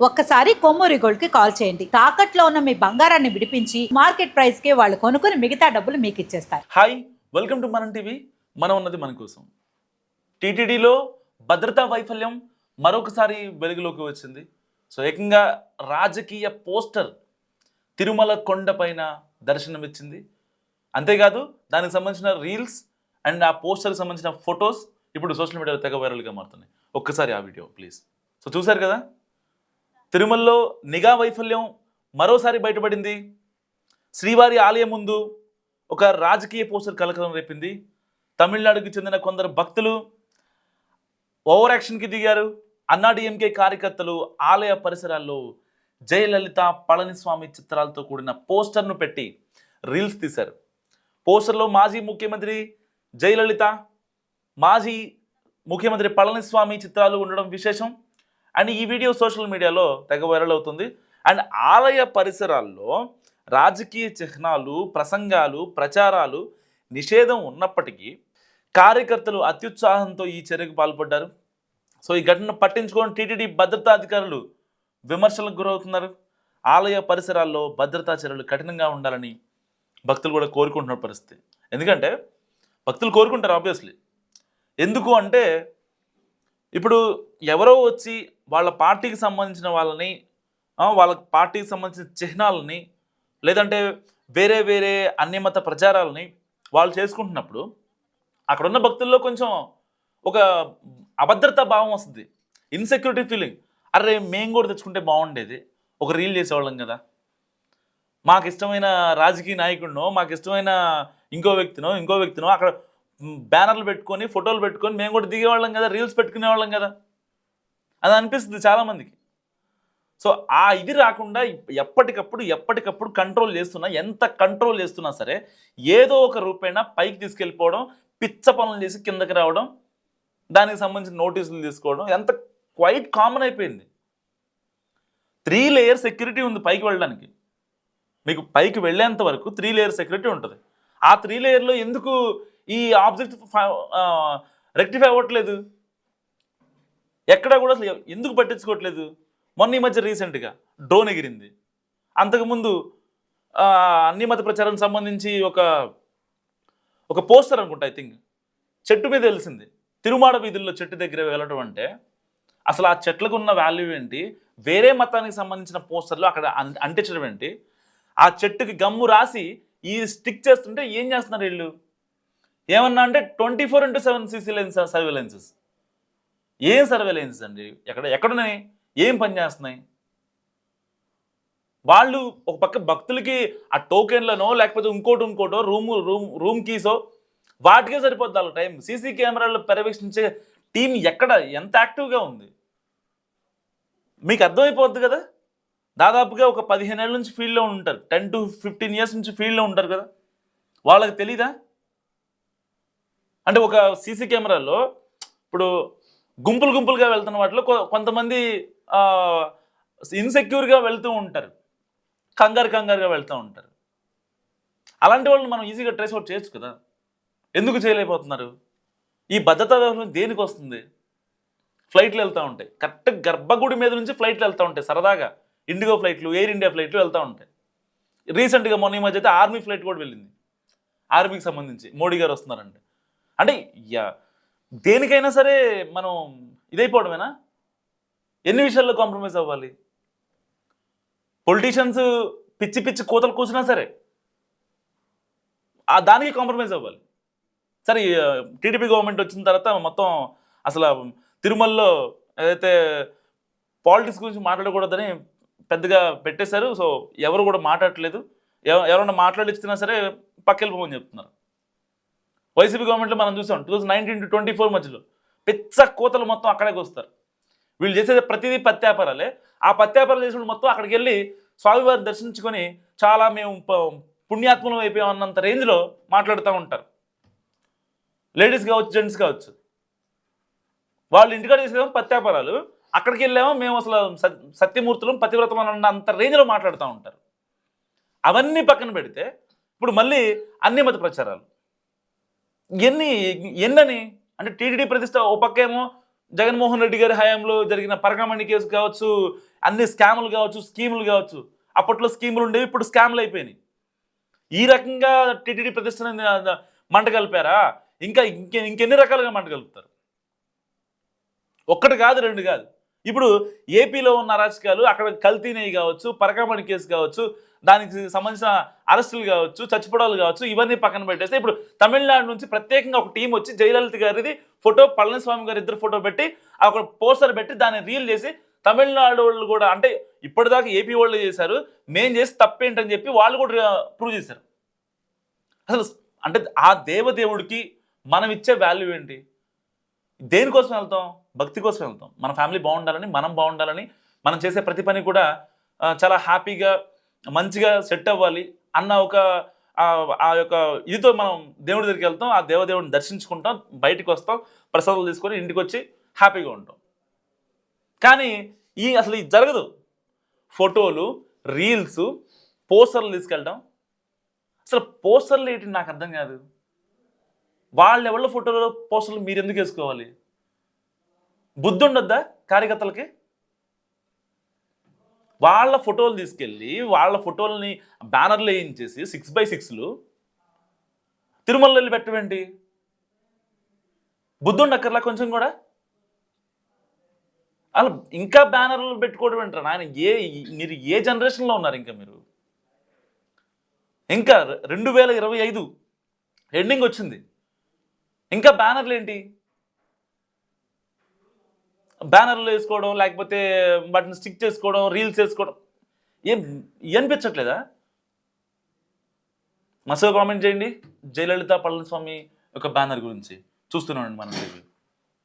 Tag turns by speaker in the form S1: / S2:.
S1: ఒక్కసారి కొమ్మూరి గోల్డ్కి కాల్ చేయండి. తాకట్లో ఉన్న మీ బంగారాన్ని విడిపించి మార్కెట్ ప్రైస్కి వాళ్ళు కొనుక్కుని మిగతా డబ్బులు మీకు ఇచ్చేస్తారు
S2: hi welcome to Manam TV. మనం ఉన్నది మన కోసం. టీటీడీలో భద్రతా వైఫల్యం మరొకసారి వెలుగులోకి వచ్చింది. సో ఏకంగా రాజకీయ పోస్టర్ తిరుమల కొండపైన దర్శనమిచ్చింది. అంతేకాదు దానికి సంబంధించిన రీల్స్ అండ్ ఆ పోస్టర్కి సంబంధించిన ఫొటోస్ ఇప్పుడు సోషల్ మీడియాలో తెగ వైరల్గా మారుతున్నాయి. ఒక్కసారి ఆ వీడియో ప్లీజ్. సో చూశారు కదా? తిరుమలలో నిఘా వైఫల్యం మరోసారి బయటపడింది. శ్రీవారి ఆలయం ముందు ఒక రాజకీయ పోస్టర్ కలకలం రేపింది. తమిళనాడుకు చెందిన కొందరు భక్తులు ఓవర్ యాక్షన్కి దిగారు. అన్నాడీఎంకే కార్యకర్తలు ఆలయ పరిసరాల్లో జయలలిత పళనిస్వామి చిత్రాలతో కూడిన పోస్టర్ను పెట్టి రీల్స్ తీశారు. పోస్టర్లో మాజీ ముఖ్యమంత్రి జయలలిత మాజీ ముఖ్యమంత్రి పళనిస్వామి చిత్రాలు ఉండడం విశేషం. అండ్ ఈ వీడియో సోషల్ మీడియాలో తెగ వైరల్ అవుతుంది. అండ్ ఆలయ పరిసరాల్లో రాజకీయ చిహ్నాలు ప్రసంగాలు ప్రచారాలు నిషేధం ఉన్నప్పటికీ కార్యకర్తలు అత్యుత్సాహంతో ఈ చర్యకు పాల్పడ్డారు. సో ఈ ఘటనను పట్టించుకొని టీటీడీ భద్రతా అధికారులు విమర్శలకు గురవుతున్నారు. ఆలయ పరిసరాల్లో భద్రతా చర్యలు కఠినంగా ఉండాలని భక్తులు కూడా కోరుకుంటున్న పరిస్థితి. ఎందుకంటే భక్తులు కోరుకుంటారు ఆబ్వియస్లీ ఎందుకు అంటే ఇప్పుడు ఎవరో వచ్చి వాళ్ళ పార్టీకి సంబంధించిన వాళ్ళని వాళ్ళ పార్టీకి సంబంధించిన చిహ్నాలని లేదంటే వేరే వేరే అన్యమత ప్రచారాలని వాళ్ళు చేసుకుంటున్నప్పుడు అక్కడ ఉన్న భక్తుల్లో కొంచెం ఒక అభద్రతా భావం వస్తుంది. ఇన్సెక్యూరిటీ ఫీలింగ్ అరే మేము కూడా తెచ్చుకుంటే బాగుండేది. ఒక రీల్ చేసేవాళ్ళం కదా. మాకు ఇష్టమైన రాజకీయ నాయకుడినో మాకు ఇష్టమైన ఇంకో వ్యక్తినో ఇంకో వ్యక్తినో అక్కడ బ్యానర్లు పెట్టుకొని ఫోటోలు పెట్టుకొని మేము కూడా దిగేవాళ్ళం కదా రీల్స్ పెట్టుకునేవాళ్ళం కదా. అది అనిపిస్తుంది చాలామందికి సో ఆ ఇది రాకుండా ఎప్పటికప్పుడు ఎప్పటికప్పుడు కంట్రోల్ చేస్తున్నా ఎంత కంట్రోల్ చేస్తున్నా సరే ఏదో ఒక రూపేణా పైకి తీసుకెళ్ళిపోవడం పిచ్చ పనులు చేసి కిందకి రావడం దానికి సంబంధించిన నోటీసులు తీసుకోవడం ఎంత క్వైట్ కామన్ అయిపోయింది. త్రీ లేయర్ సెక్యూరిటీ ఉంది పైకి వెళ్ళడానికి. మీకు పైకి వెళ్ళేంత వరకు త్రీ లేయర్ సెక్యూరిటీ ఉంటుంది. ఆ త్రీ లేయర్లో ఎందుకు ఈ ఆబ్జెక్ట్ రెక్టిఫై అవ్వట్లేదు. ఎక్కడా కూడా అసలు ఎందుకు పట్టించుకోవట్లేదు? మొన్న ఈ మధ్య రీసెంట్గా డ్రోన్ ఎగిరింది. అంతకుముందు అన్ని మత ప్రచారం సంబంధించి ఒక ఒక పోస్టర్ అనుకుంటా ఐ థింక్. చెట్టు మీద తెలిసింది తిరుమాడ వీధుల్లో చెట్టు దగ్గర వెళ్ళడం అంటే అసలు ఆ చెట్లకు ఉన్న వాల్యూ ఏంటి? వేరే మతానికి సంబంధించిన పోస్టర్లు అక్కడ అంటించడం ఏంటి? ఆ చెట్టుకి గమ్ము రాసి ఈ స్టిక్ చేస్తుంటే ఏం చేస్తున్నారు వీళ్ళు? ఏమన్నా అంటే twenty four into seven CC lens surveillances ఏం సర్వేలెన్సెస్ అండి? ఎక్కడ ఎక్కడున్నాయి? ఏం పని చేస్తున్నాయి? వాళ్ళు ఒక పక్క భక్తులకి ఆ టోకెన్లనో లేకపోతే ఇంకోటి ఇంకోటో రూమ్ రూమ్ రూమ్ కీసో వాటికే సరిపోద్ది వాళ్ళ టైం. సీసీ కెమెరాలు పర్యవేక్షించే టీం ఎక్కడ? ఎంత యాక్టివ్గా ఉంది? మీకు అర్థమైపోద్ది కదా? దాదాపుగా ఒక పదిహేను ఏళ్ళ నుంచి ఫీల్డ్లో ఉంటారు. టెన్ టు ఫిఫ్టీన్ ఇయర్స్ నుంచి ఫీల్డ్లో ఉంటారు కదా? వాళ్ళకి తెలీదా? అంటే ఒక సీసీ కెమెరాలో ఇప్పుడు గుంపులు గుంపులుగా వెళ్తున్న వాటిలో కొ- కొంతమంది ఇన్సెక్యూర్గా వెళ్తూ ఉంటారు. కంగారు కంగారుగా వెళ్తూ ఉంటారు. అలాంటి వాళ్ళని మనం ఈజీగా ట్రేస్ అవుట్ చేయొచ్చు కదా. ఎందుకు చేయలేకపోతున్నారు? ఈ భద్రతా వ్యవహారం దేనికి వస్తుంది? ఫ్లైట్లు వెళ్తూ ఉంటాయి. కరెక్ట్ గర్భగుడి మీద నుంచి ఫ్లైట్లు వెళ్తూ ఉంటాయి సరదాగా. ఇండిగో ఫ్లైట్లు ఎయిర్ ఇండియా ఫ్లైట్లు వెళ్తూ ఉంటాయి. రీసెంట్గా మొన్న ఈ మధ్య అయితే ఆర్మీ ఫ్లైట్ కూడా వెళ్ళింది. ఆర్మీకి సంబంధించి. మోడీ గారు వస్తున్నారంటే. అంటే యా- దేనికైనా సరే మనం ఇదైపోవడమేనా? ఎన్ని విషయాల్లో కాంప్రమైజ్ అవ్వాలి? పొలిటీషియన్స్ పిచ్చి పిచ్చి కోతలు కూర్చున్నా సరే ఆ దానికి కాంప్రమైజ్ అవ్వాలి. సరే టీడీపీ గవర్నమెంట్ వచ్చిన తర్వాత మొత్తం అసలు తిరుమలలో ఏదైతే పాలిటిక్స్ గురించి మాట్లాడకూడదని పెద్దగా పెట్టేశారు. సో ఎవరు కూడా మాట్లాడట్లేదు. ఎవ- ఎవరన్నా మాట్లాడిస్తున్నా సరే పక్కెళ్ళిపోమని చెప్తున్నారు. వైసీపీ గవర్నమెంట్లో మనం చూసాం two thousand nineteen to twenty four మధ్యలో. పిచ్చ కోతలు మొత్తం అక్కడికి వస్తారు వీళ్ళు చేసేది ప్రతిదీ పత్యాపారాలే ఆ పత్యాపారాలు చేసినప్పుడు మొత్తం అక్కడికి వెళ్ళి స్వామివారిని దర్శించుకొని చాలా మేము పుణ్యాత్మలం అయిపోయాం అన్నంత రేంజ్లో మాట్లాడుతూ ఉంటారు. లేడీస్ కావచ్చు జెంట్స్ కావచ్చు. వాళ్ళు ఇంటికాడ చేసేదేమో పత్యాపారాలు అక్కడికి వెళ్ళామో మేము అసలు సత్యమూర్తులు సత్యమూర్తులం పతివ్రతం అన్న అంత రేంజ్లో మాట్లాడుతూ ఉంటారు. అవన్నీ పక్కన పెడితే ఇప్పుడు మళ్ళీ అన్ని మత ప్రచారాలు. ఎన్ని ఎన్నని? అంటే టీటీడీ ప్రతిష్ట ఓ పక్కేమో జగన్మోహన్ రెడ్డి గారి హయాంలో జరిగిన పరకామణి కేసు కావచ్చు అన్ని స్కాములు కావచ్చు స్కీములు కావచ్చు అప్పట్లో స్కీములు ఉండేవి ఇప్పుడు స్కామ్లు అయిపోయినాయి. ఈ రకంగా టీటీడీ ప్రతిష్టన మంట కలిపారా? ఇంకా ఇంకే ఇంకెన్ని రకాలుగా మంట కలుపుతారు? ఒక్కటి కాదు రెండు కాదు. ఇప్పుడు ఏపీలో ఉన్న అరాచకాలు అక్కడ కల్తీనేవి కావచ్చు పరకామణి కేసు కావచ్చు దానికి సంబంధించిన అరెస్టులు కావచ్చు చచ్చిపోవడాలు కావచ్చు ఇవన్నీ పక్కన పెట్టేస్తే ఇప్పుడు తమిళనాడు నుంచి ప్రత్యేకంగా ఒక టీం వచ్చి జయలలిత గారిది ఫోటో పళనిస్వామి గారి ఇద్దరు ఫోటో పెట్టి ఒక పోస్టర్ పెట్టి దాన్ని రీల్ చేసి తమిళనాడు వాళ్ళు కూడా అంటే ఇప్పటిదాకా ఏపీ వాళ్ళు చేశారు మేం చేసి తప్పేంటని చెప్పి వాళ్ళు కూడా ప్రూవ్ చేశారు. అసలు అంటే ఆ దేవదేవుడికి మనం ఇచ్చే వాల్యూ ఏంటి? దేనికోసం వెళ్తాం? భక్తి కోసం వెళ్తాం. మన ఫ్యామిలీ బాగుండాలని మనం బాగుండాలని మనం చేసే ప్రతి పని కూడా చాలా హ్యాపీగా మంచిగా సెట్ అవ్వాలి అన్న ఒక ఆ యొక్క ఇదితో మనం దేవుడి దగ్గరికి వెళ్తాం ఆ దేవదేవుడిని దర్శించుకుంటాం బయటకు వస్తాం ప్రసాదాలు తీసుకొని ఇంటికి వచ్చి హ్యాపీగా ఉంటాం. కానీ ఈ అసలు ఇది జరగదు. ఫోటోలు రీల్స్ పోస్టర్లు తీసుకెళ్ళడం. అసలు పోస్టర్లు ఏంటి నాకు అర్థం కాదు. వాళ్ళ ఎవరి ఫోటోలో పోస్టర్లు మీరు ఎందుకు వేసుకోవాలి? బుద్ధి ఉండొద్దా కార్యకర్తలకి? వాళ్ళ ఫోటోలు తీసుకెళ్ళి వాళ్ళ ఫోటోలని బ్యానర్లు వేయించేసి సిక్స్ బై సిక్స్లు తిరుమలలో వెళ్ళి పెట్టవేంటి బుద్ధి అక్కర్లా కొంచెం కూడా? అలా ఇంకా బ్యానర్లు పెట్టుకోవడం ఏంటారు ఆయన ఏ మీరు ఏ జనరేషన్లో ఉన్నారు ఇంకా మీరు? ఇంకా రెండు వేల ఇరవై ఐదు ఎండింగ్ వచ్చింది. ఇంకా బ్యానర్లు ఏంటి? బ్యానర్లు వేసుకోవడం లేకపోతే వాటిని స్టిక్ చేసుకోవడం రీల్స్ వేసుకోవడం. ఏం అనిపించట్లేదా? మసగా కామెంట్ చేయండి. జయలలిత పళనిస్వామి యొక్క బ్యానర్ గురించి చూస్తున్నానండి మన టీవీ.